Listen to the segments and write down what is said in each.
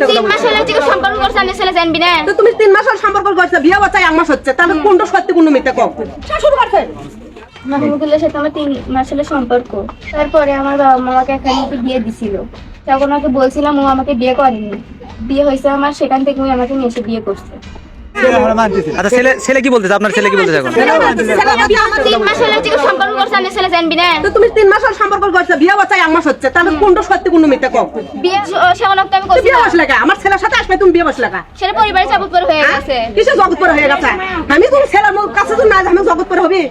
তিন মাস হলে থেকে সম্পর্ক করছে আমি ছেলে জানবি না? তো তুমি তিন মাস হল সম্পর্ক করছ বিয়ে বাচ্চা এক মাস হচ্ছে। তাহলে কোনটা সত্যি কোন মিথ্যা কম শাশুড়ি করছে। মাহমুদুল্লাহ সাথে আমার তিন মাস হলে সম্পর্ক। তারপরে আমার বাবা মা আমাকে এখানে বিয়ে দিছিল। তখন ওকে বলছিলাম ও আমাকে বিয়ে করেনি। বিয়ে হয়েছে আমার সেখান থেকে ওই আমাকে নিয়ে এসে বিয়ে করছে। আচ্ছা ছেলে ছেলে কি বলতেছে? আপনার ছেলে কি বলতেছে এখন? তিন মাস সম্পর্ক করছে আমি ছেলে জানবি না? তুমি তিন মাস সম্পর্ক করছ বিয়ে বাচ্চা এক মাস হচ্ছে। তাহলে কোনটা সত্যি কোন মিথ্যা কম বিয়ে সে অনেকটা আমি তো বিয়ে করছিলাম বসলে আমার ছেলের সাথে আসবে তুমি বিয়ে হয়ে গেছে। কিসে জগৎ করে হয়ে গেছে? আমি তুমি ছেলের কাছে তো না আমি জগৎ করে হবি?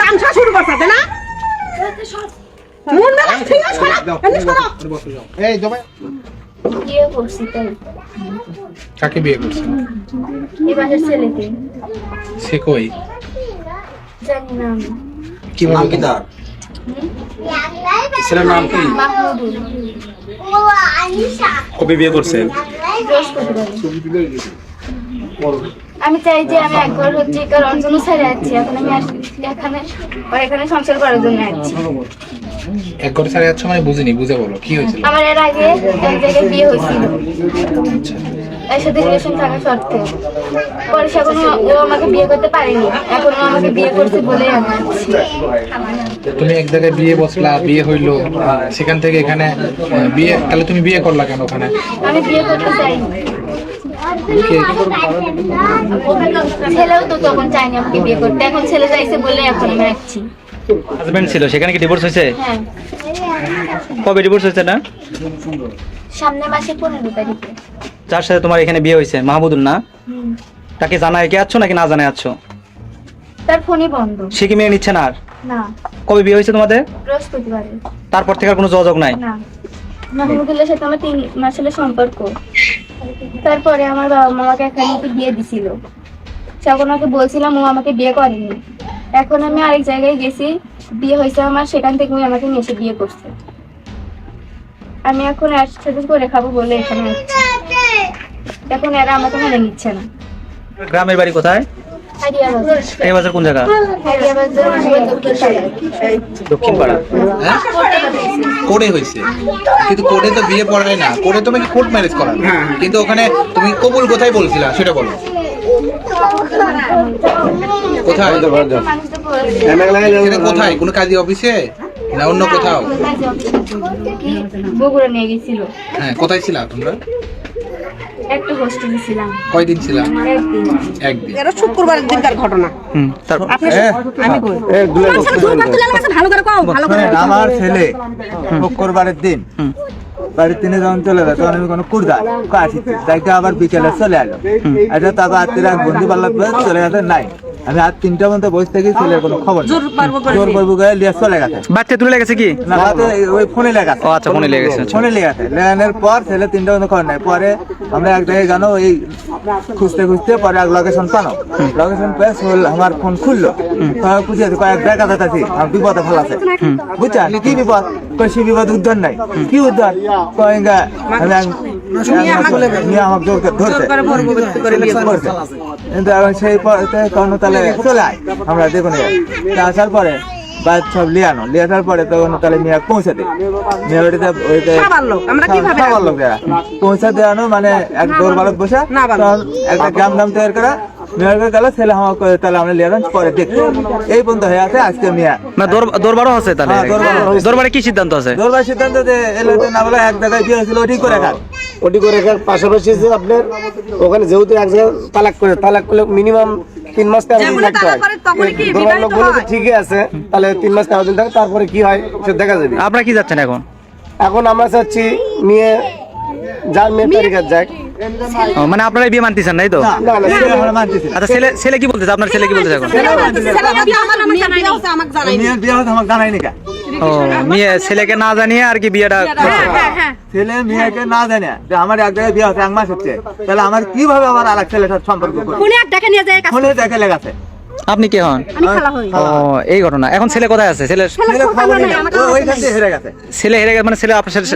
তামসা শুরু করছে না? মন মেলা ঠিক আছে সরা এমনি সরা এই জমা বিয়ে করছি তাই কাকে বিয়ে করছে এবারের ছেলেকে। সে কই? জানি না আমি। কি নাম কি তার ছেলের নাম কি? মাহমুদুল। কবে বিয়ে করছেন আমি চাই যে আমি একবার হচ্ছে কারণ জন্য ছেড়ে যাচ্ছি এখন আমি আসছি এখানে আর এখানে সংসার করার জন্য আসছি এক ঘরে সাড়ে যাচ্ছ মানে বুঝিনি বুঝে বলো কি হয়েছিল? আমার এর আগে এক জায়গায় বিয়ে হয়েছিল। এর সাথে রিলেশন থাকা সত্ত্বেও। পরে সে এখনও ও আমাকে বিয়ে করতে পারেনি। এখন ও আমাকে বিয়ে করছে বলেই আমি আসছি তুমি এক জায়গায় বিয়ে বসলা বিয়ে হইল সেখান থেকে এখানে বিয়ে তাহলে তুমি বিয়ে করলা কেন ওখানে? আমি বিয়ে করতে চাই ছেলেও তো তখন চাইনি আমাকে বিয়ে করতে। এখন ছেলে চাইছে বলে এখন আমি আসছি হাজবেন্ড ছিল সেখানে কি ডিভোর্স হয়েছে? হ্যাঁ। কবে ডিভোর্স হয়েছে না সামনে মাসে পনেরো তারিখে। যার সাথে তোমার এখানে বিয়ে হয়েছে মাহমুদুল না? তাকে জানায় কে আছো নাকি না জানায় আছো? তার ফোনই বন্ধ। সে কি মেয়ে নিচ্ছে না আর? না। কবে বিয়ে হয়েছে তোমাদের? বৃহস্পতিবারে। তারপর থেকে আর কোনো যোগাযোগ নাই? না। সাথে আমার তিন মাস হলে সম্পর্ক। তারপরে আমার বাবা মা আমাকে এখানে একটু বিয়ে দিছিল। তখন ওকে বলছিলাম ও আমাকে বিয়ে করেনি। এখন আমি আরেক জায়গায় গেছি বিয়ে হয়েছে আমার সেখান থেকে ওই আমাকে নিয়ে এসে বিয়ে করছে। আমি এখন এর সাথে করে খাব বলে এখানে এখন এরা আমাকে মেনে নিচ্ছে না। গ্রামের বাড়ি কোথায়? এই বাজার কোন জায়গা? দক্ষিণ দক্ষিণ পাড়া হ্যাঁ? কোর্টে হয়েছে। কিন্তু কোর্টে তো বিয়ে পড়ায় না। কোর্টে তুমি কোর্ট ম্যারেজ করা কিন্তু ওখানে তুমি কবুল কোথায় বলছিলা? সেটা বলো। কোথায়? সেটা কোথায়? কোনো কাজী অফিসে? না অন্য কোথাও? বগুড়া নিয়ে গেছিল হ্যাঁ কোথায় ছিলা তোমরা? একটা হোস্টেলে ছিলাম। কয়দিন ছিলা একদিন। একদিন। এটা শুক্রবারের দিনকার ঘটনা। হুম তারপর আপনি আমি কই আমার ভালো করে কও ভালো করে আমার ছেলে শুক্রবারের দিন। হুম। বাড়ির তিনে যখন চলে যায় তখন আমি কোনো কুড়দা আসিছি তাইকে আবার বিকেলে চলে আলো। এটা তারপর আত্মীয় এক বন্ধু পাল্লা চলে গেছে নাই। আমি আর তিনটা পর্যন্ত বসে থাকি ছেলের কোনো খবর জোর পারব করে জোর করব করে লিয়ে চলে গেছে। বাচ্চা তুলে লেগেছে কি? না হাতে ওই ফোনে লেগেছে। ও আচ্ছা ফোনে লেগেছে আচ্ছা। ফোনে লেগেছে। লেগানোর পর ছেলে তিনটা পর্যন্ত খবর নাই পরে আমরা এক জায়গায় জানো এই খুঁজতে খুঁজতে পরে এক লোকেশন পানো লোকেশন পেয়ে আমার ফোন খুললো। খুঁজেছে কয়েক দেখা যাচ্ছি আমার বিপদে ফেলাছে। বুঝছেন? কি বিপদ? কই সে বিপদ উদ্ধার নাই। কি উদ্ধার? কিন্তু এখন সেই চলে আয় আমরা দেখুন আসার পরে সব লিয়ানো লিয়ানোর পরে তখন তাহলে মিয়া পৌঁছে দেয় মিয়া বাড়িতে ওইতে খাবার লোক, আমরা কীভাবে খাবার লোক যারা পৌঁছে দেওয়ানো মানে এক দৌড় বালক বসে একটা গ্রাম গ্রাম তৈরি করা মেয়ের গেল ছেলে করে তাহলে আমরা পরে দেখি। এই পর্যন্ত হয়ে আছে আজকে মিয়া। না দরবারও আছে তাহলে? হ্যাঁ, হয়েছে। দরবারে কি সিদ্ধান্ত আছে? দৌড়বার সিদ্ধান্ত যে না বলে এক জায়গায় বিয়ে হয়েছিল ওটি করে খান। ওটি করে রাখার পাশাপাশি যে আপনার ওখানে যেহেতু এক জায়গায় তালাক করে তালাক করলে মিনিমাম তিন মাস তেরো দিন থাকতে হয়। করে তখনই কি দোকান বিবাহিত লোক বলে তো ঠিকই আছে তাহলে তিন মাস তেরো দিন থাকে তারপরে কি হয় সে দেখা যাবে। আপনারা কি যাচ্ছেন এখন? এখন আমরা চাচ্ছি মেয়ে যার মেয়ে তারিখে যাক। ও, মানে আপনারা বিয়ে মানতেছেন নাই তো। আচ্ছা ছেলে ছেলে কি বলতেছে? আপনার ছেলে কি বলতেছে এখন? ও মেয়ে ছেলেকে না জানিয়ে আর কি বিয়েটা ছেলে মেয়েকে না জানে যে আমার এক জায়গায় বিয়ে হচ্ছে এক মাস হচ্ছে। তাহলে আমার কীভাবে আমার আর এক ছেলের সাথে সম্পর্ক ফোনে দেখে নিয়ে যায় ফোনে দেখে লেগেছে আপনি কে হন? আমি ও এই ঘটনা। এখন ছেলে কোথায় আছে? ছেলে ছেলে হেরে গেছে। মানে ছেলে আপনার সাথে